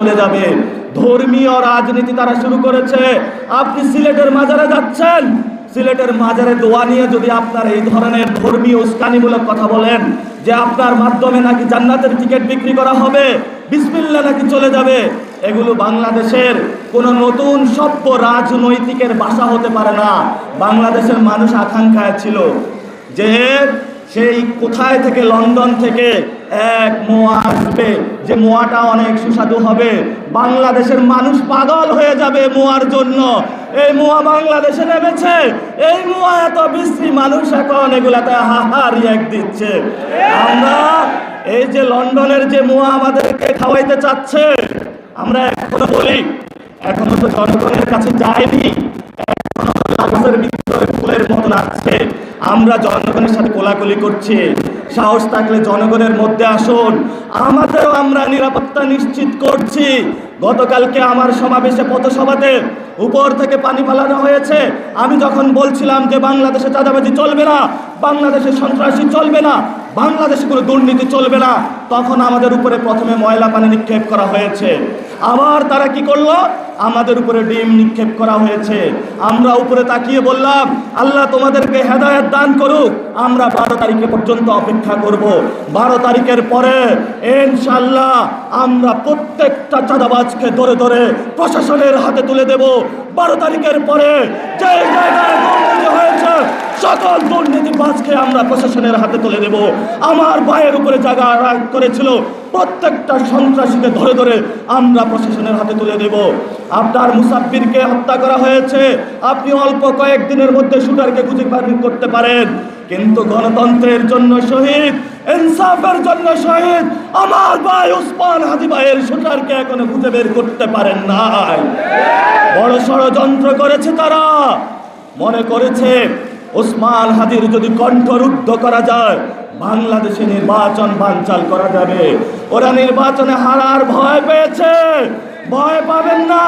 চলে যাবে। ধর্মীয় রাজনীতি তারা শুরু করেছে। আপনি সিলেটের মাজারে যাচ্ছেন। সিলেটের মাজারে দোয়া নিয়ে যদি আপনার এই ধরনের ধর্মীয় উস্কানিমূলক কথা বলেন, যে আপনার মাধ্যমে নাকি জান্নাতের টিকিট বিক্রি করা হবে, বিসমিল্লা নাকি চলে যাবে, এগুলো বাংলাদেশের কোনো নতুন সভ্য রাজনৈতিকের বাসা হতে পারে না। বাংলাদেশের মানুষ আকাঙ্ক্ষায় ছিল যে সেই কোথায় থেকে, লন্ডন থেকে এক মোয়া আসবে। যে মোয়াটা অনেক সুস্বাদু হবে। বাংলাদেশের মানুষ পাগল হয়ে যাবে মোয়ার জন্য। এই মোয়া বাংলাদেশে নেমেছে। এই মোয়া এত বিশ্রী মানুষ এখন এগুলাতে হাহা এক দিচ্ছে। আমরা এই যে লন্ডনের যে মোয়া আমাদেরকে খাওয়াইতে চাচ্ছে, আমরা এখনও বলি, এখনও তো জনগণের কাছে যায়নি। মতন আমরা জনগণের সাথে কোলাকুলি করছি। সাহস থাকলে জনগণের মধ্যে আসুন। আমাদেরও আমরা নিরাপত্তা নিশ্চিত করছি। গতকালকে আমার সমাবেশে পথসভাতে উপর থেকে পানি ফালানো হয়েছে। আমি যখন বলছিলাম যে বাংলাদেশে চাঁদাবাজি চলবে না, বাংলাদেশে সন্ত্রাসী চলবে না, বাংলাদেশে কোনো দুর্নীতি চলবে না, তখন আমাদের উপরে প্রথমে ময়লা পানি নিক্ষেপ করা হয়েছে। আবার তারা কি করল? আমাদের উপরে ডিম নিক্ষেপ করা হয়েছে। আমরা উপরে তাকিয়ে বললাম, আল্লাহ তোমাদেরকে হেদায়ত দান করুক। আমরা বারো তারিখে পর্যন্ত অপেক্ষা করব। বারো তারিখের পরে ইনশাল্লাহ আমরা প্রত্যেকটা চাঁদাবাজকে ধরে ধরে প্রশাসনের হাতে তুলে দেব। বারো তারিখের পরে যে জায়গায় হয়েছে, সকল দুর্নীতিবাজকে আমরা প্রশাসনের হাতে তুলে দেব। আমার ভাইয়ের উপরে জায়গা রাগ করেছিল। প্রত্যেকটা সন্ত্রাসীকে ধরে ধরে আমরা প্রশাসনের হাতে তুলে দেব। আপনার মুসাফিরকে হত্যা করা হয়েছে। আপনি অল্প কয়েকদিনের মধ্যে শুটারকে খুঁজে বের করতে পারেন। কিন্তু গণতন্ত্রের জন্য শহীদ, ইনসাফের জন্য শহীদ, আমার ভাই উসমান হাজি ভাইয়ের শুটারকে এখনও খুঁজে বের করতে পারেন নাই। বড় ষড়যন্ত্র করেছে তারা। মনে করেছে ওসমান হাদির যদি কণ্ঠরুদ্ধ করা যায়, বাংলাদেশে নির্বাচন বানচাল করা যাবে। ওরা নির্বাচনে হারার ভয় পেয়েছে। ভয় পাবেন না।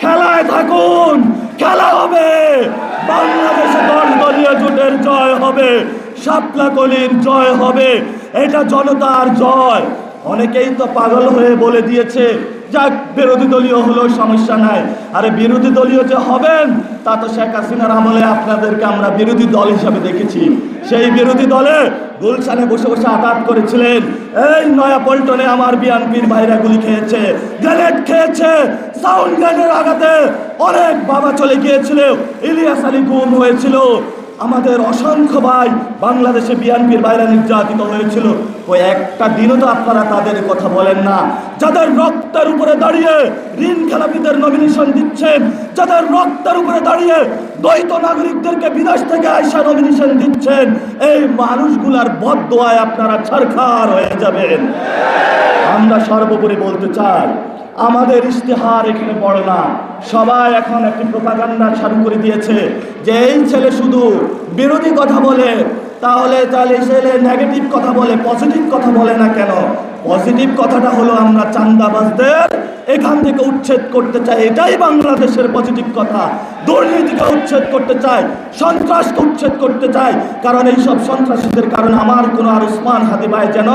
খেলায় থাকুন। খেলা হবে। বাংলাদেশে দল দলীয় জোটের জয় হবে। শাপলা কলির জয় হবে। এটা জনতার জয়। অনেকেই তো পাগল হয়ে বলে দিয়েছে যাক, বিরোধী দলীয় হলেও সমস্যা নাই। আরে বিরোধী দলীয় যে হবেন, তা তো শেখ হাসিনার আমলে আপনাদেরকে আমরা বিরোধী দল হিসাবে দেখেছি। সেই বিরোধী দলে গুলশানে বসে বসে আঘাত করেছিলেন। এই নয়া পল্টনে আমার বিএনপির ভাইরা গুলি খেয়েছে, গ্রেনেড খেয়েছে, সাউন্ড গ্রেনেড আঘাতে অনেক বাবা চলে গিয়েছিল, ইলিয়াস আলী গুম হয়েছিল। আমাদের অসংখ্য ভাই বাংলাদেশে বিএনপির বাইরে নির্যাতিত হয়েছিল। ওই একটা দিনও তো আপনারা তাদের কথা বলেন না। যাদের রক্তের উপরে দাঁড়িয়ে ঋণ খেলাপিদের নমিনেশন দিচ্ছেন, যাদের রক্তের উপরে দাঁড়িয়ে দ্বৈত নাগরিকদেরকে বিদেশ থেকে আইসা নমিনেশন দিচ্ছেন, এই মানুষগুলার বদোয়ায় আপনারা ছারখার হয়ে যাবেন। আমরা সর্বোপরি বলতে চাই আমাদের ইশতেহার এখানে পড়ে না। সবাই এখন একটি প্রপাগান্ডা চালু করে দিয়েছে। যে এই ছেলে শুধু বিরোধী কথা বলে, তাহলে তাহলে ছেলে নেগেটিভ কথা বলে পজিটিভ কথা বলে না কেন? পজিটিভ কথাটা হলো আমরা চান্দাবাজদের এখান থেকে উচ্ছেদ করতে চায়, এটাই বাংলাদেশের পজিটিভ কথা। দুর্নীতিকে উচ্ছেদ করতে চায়, সন্ত্রাসকে উচ্ছেদ করতে চায়, কারণ এই সব সন্ত্রাসীদের কারণে আমার কোনো আর উসমান হাতে ভাই যেন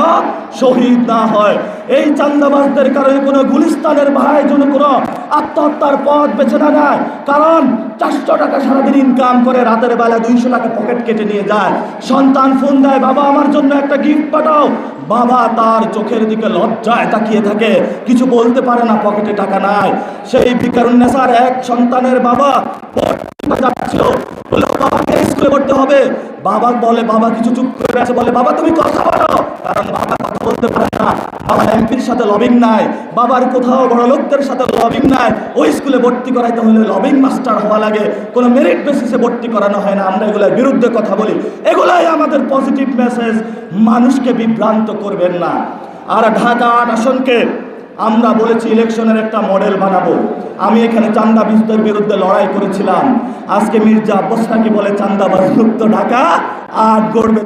শহীদ না হয়। এই চান্দাবাজদের কারণে কোনো গুলিস্তানের ভাই যেন কোনো আত্মহত্যার পথ বেছে না নেয় কারণ চারশো টাকা সারাদিন ইনকাম করে রাতের বেলা দুইশো টাকা পকেট কেটে নিয়ে যায়। সন্তান ফোন দেয়, বাবা, আমার জন্য একটা গিফট পাঠাও। বাবা তার চোখের দিকে লজ্জায় তাকিয়ে থাকে। কিছু বলতে পারে না পকেটে টাকা নাই। সেই বিকারুন্নেসার এক সন্তানের বাবা হবে। বাবা বলে, বাবা কিছু চুপ করে আছে। বলে, বাবা, তুমি কথা বলো। কারণ বাবা কথা বলতে পারে বাবার এমপির সাথে লবিং নাই, বাবার কোথাও বড় লোকদের সাথে লবিং নাই, ওই স্কুলে ভর্তি করাইতে হলে লবিং মাস্টার হওয়া লাগে, কোনো মেরিট বেসিসে ভর্তি করানো হয় না, আমরা এগুলোর বিরুদ্ধে কথা বলি। এগুলাই আমাদের পজিটিভ মেসেজ মানুষকে বিভ্রান্ত করবেন না। আর ঢাকা আট আসনকে আমরা বলেছি ইলেকশনের একটা মডেল বানাবো। আমি এখানে চান্দাবাজদের বিরুদ্ধে লড়াই করেছিলাম। আজকে মির্জা আব্বাস নাকি বলে চান্দাবাজ মুক্ত ঢাকা, আট গড়বে।